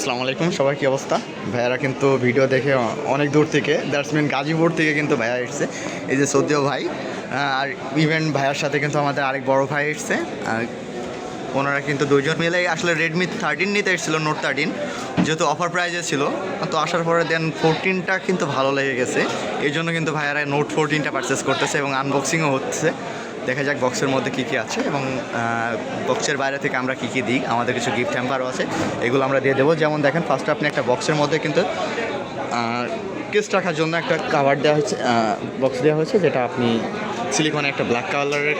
আসসালামু আলাইকুম। সবার কি অবস্থা? ভাইয়ারা কিন্তু ভিডিও দেখে অনেক দূর থেকে দ্যাটস মিন গাজীপুর থেকে কিন্তু ভাইয়া এসছে। এই যে সদ্য ভাই আর ইভেন ভাইয়ার সাথে কিন্তু আমাদের আরেক বড় ভাই এসছে। আর ওনারা কিন্তু দুইজন মিলে আসলে রেডমি থার্টিন নিতে এসেছিল নোট থার্টিন যেহেতু অফার প্রাইজে ছিল। তো আসার পরে দেন ফোরটিনটা কিন্তু ভালো লেগে গেছে। এই জন্য কিন্তু ভাইয়ারা নোট ফোরটিনটা পারচেস করতেছে এবং আনবক্সিংও হচ্ছে। দেখা যাক বক্সের মধ্যে কী কী আছে এবং বক্সের বাইরে থেকে আমরা কী কী দিই। আমাদের কিছু গিফট হ্যাম্পারও আছে, এগুলো আমরা দিয়ে দেবো। যেমন দেখেন ফার্স্টে আপনি একটা বক্সের মধ্যে কিন্তু কেস রাখার জন্য একটা কাভার দেওয়া হয়েছে বক্স দেওয়া হয়েছে, যেটা আপনি সিলিকনে একটা ব্ল্যাক কালারের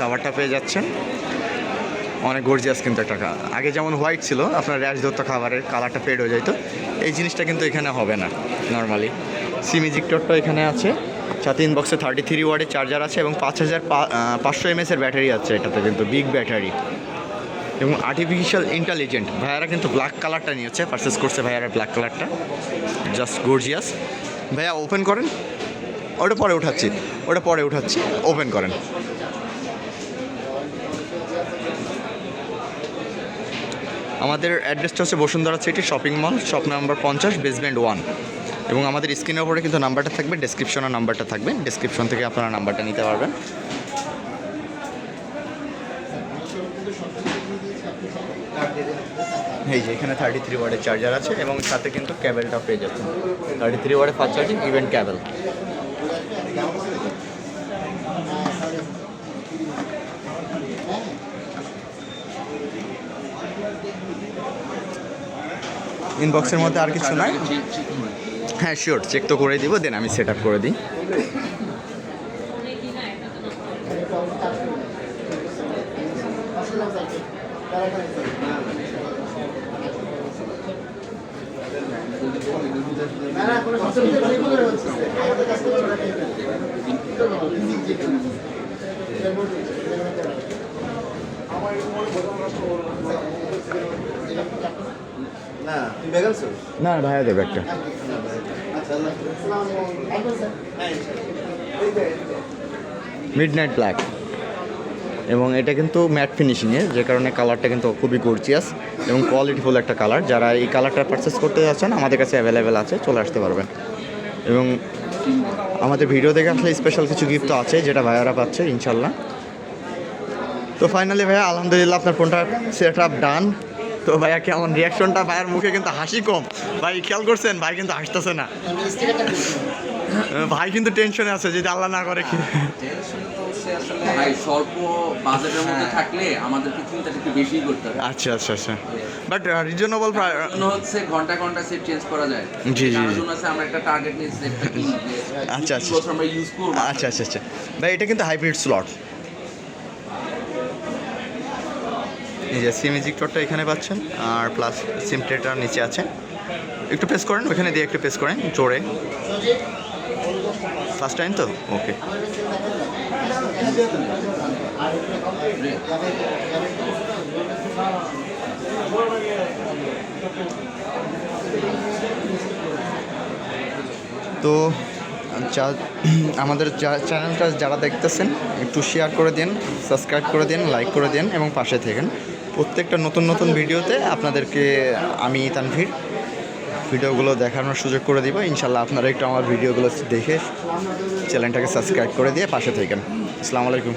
কাভারটা পেয়ে যাচ্ছেন। অনেক গর্জিয়াস কিন্তু একটা আগে যেমন হোয়াইট ছিল, আপনার র্যাশ ধরতো খাবারের কালারটা ফেড হয়ে যেত এই জিনিসটা কিন্তু এখানে হবে না নর্মালি সিম ইজিক্টরটা এখানে আছে। সাথে ইনবক্সে থার্টি থ্রি ওয়ার্ডের চার্জার আছে এবং পাঁচ হাজার পাঁচশো এমএসের ব্যাটারি আছে এটাতে কিন্তু বিগ ব্যাটারি এবং আর্টিফিশিয়াল ইন্টেলিজেন্ট ভাইয়ারা কিন্তু ব্ল্যাক কালারটা নিয়েছে পারচেস করছে ভাইয়ারা ব্ল্যাক কালারটা জাস্ট গর্জিয়াস ভাইয়া ওপেন করেন। ওটা পরে উঠাচ্ছি। ওটা পরে উঠাচ্ছি। ওপেন করেন। আমাদের অ্যাড্রেসটা হচ্ছে Bashundhara City shopping mall shop number পঞ্চাশ বেসমেন্ট ওয়ান এবং আমাদের স্ক্রিনের উপরে কিন্তু নাম্বারটা থাকবে ডেসক্রিপশনের নাম্বারটা থাকবে। ডেসক্রিপশন থেকে আপনারা নাম্বারটা নিতে পারবেন। এই যে এখানে থার্টি থ্রি ওয়ার্ডের চার্জার আছে এবং সাথে কিন্তু ক্যাবেলটা পেয়ে যাচ্ছেন। থার্টি থ্রি ওয়ার্ডের ফাস্ট চার্জিং ইভেন্ট ক্যাবেল ইনবক্সের মধ্যে আর কিছু নাই? হ্যাঁ শিওর চেক তো করে দিব দেন আমি সেট আপ করে দিই। না তুমি বেগাল না ভাইয়া দেবে একটা। মিড নাইট ব্ল্যাক এবং এটা কিন্তু ম্যাট ফিনিশিংয়ের যে কারণে কালারটা কিন্তু খুবই গর্জিয়াস এবং কোয়ালিটিফুল একটা কালার যারা এই কালারটা পারচেস করতে যাচ্ছেন, আমাদের কাছে অ্যাভেলেবেল আছে, চলে আসতে পারবেন। এবং আমাদের ভিডিও দেখে আসলে স্পেশাল কিছু গিফট আছে, যেটা ভাইয়ারা পাচ্ছে, ইনশাল্লাহ। তো ফাইনালি ভাইয়া, আলহামদুলিল্লাহ আপনার ফোনটা সেট আপ ডান তো ভাইয়া কেমন রিয়াকশনটা ভাইয়ার মুখে কিন্তু হাসি কম। ভাই খেয়াল করছেন? ভাই কিন্তু হাসতেছে না। ভাই কিন্তু টেনশনে আছে যদি আল্লাহ না করে কি? ভাই স্বল্প বাজেটের মধ্যে থাকলে চিন্তাটা একটু বেশিই করতে হবে। আচ্ছা আচ্ছা আচ্ছা। বাট রিজনেবল হচ্ছে ঘণ্টা ঘণ্টা সেট চেঞ্জ করা যায়। জি, জি, জন্য আছে আমরা একটা টার্গেট নিয়ে সেটটা কিনি আচ্ছা, আচ্ছা। আমরা ইউজ করব। আচ্ছা আচ্ছা আচ্ছা। ভাই এটা কিন্তু হাইব্রিড স্লট এই যে সিম ইজিক্টরটা এখানে পাচ্ছেন, আর প্লাস সিম ট্রেটার নিচে আছে। একটু প্রেস করেন, ওখানে দিয়ে একটু প্রেস করেন, জোরে। ফার্স্ট টাইম তো? ওকে তো, যা, আমাদের চ্যানেলটা যারা দেখতেছেন, একটু শেয়ার করে দিন সাবস্ক্রাইব করে দিন লাইক করে দিন, এবং পাশে থাকেন। প্রত্যেকটা নতুন নতুন ভিডিওতে আপনাদেরকে আমি তানভীর ভিডিওগুলো দেখানোর সুযোগ করে দিব। ইনশাল্লাহ আপনারা একটু আমার ভিডিওগুলো দেখে চ্যানেলটাকে সাবস্ক্রাইব করে দিয়ে পাশে থাকেন। আসসালামু আলাইকুম।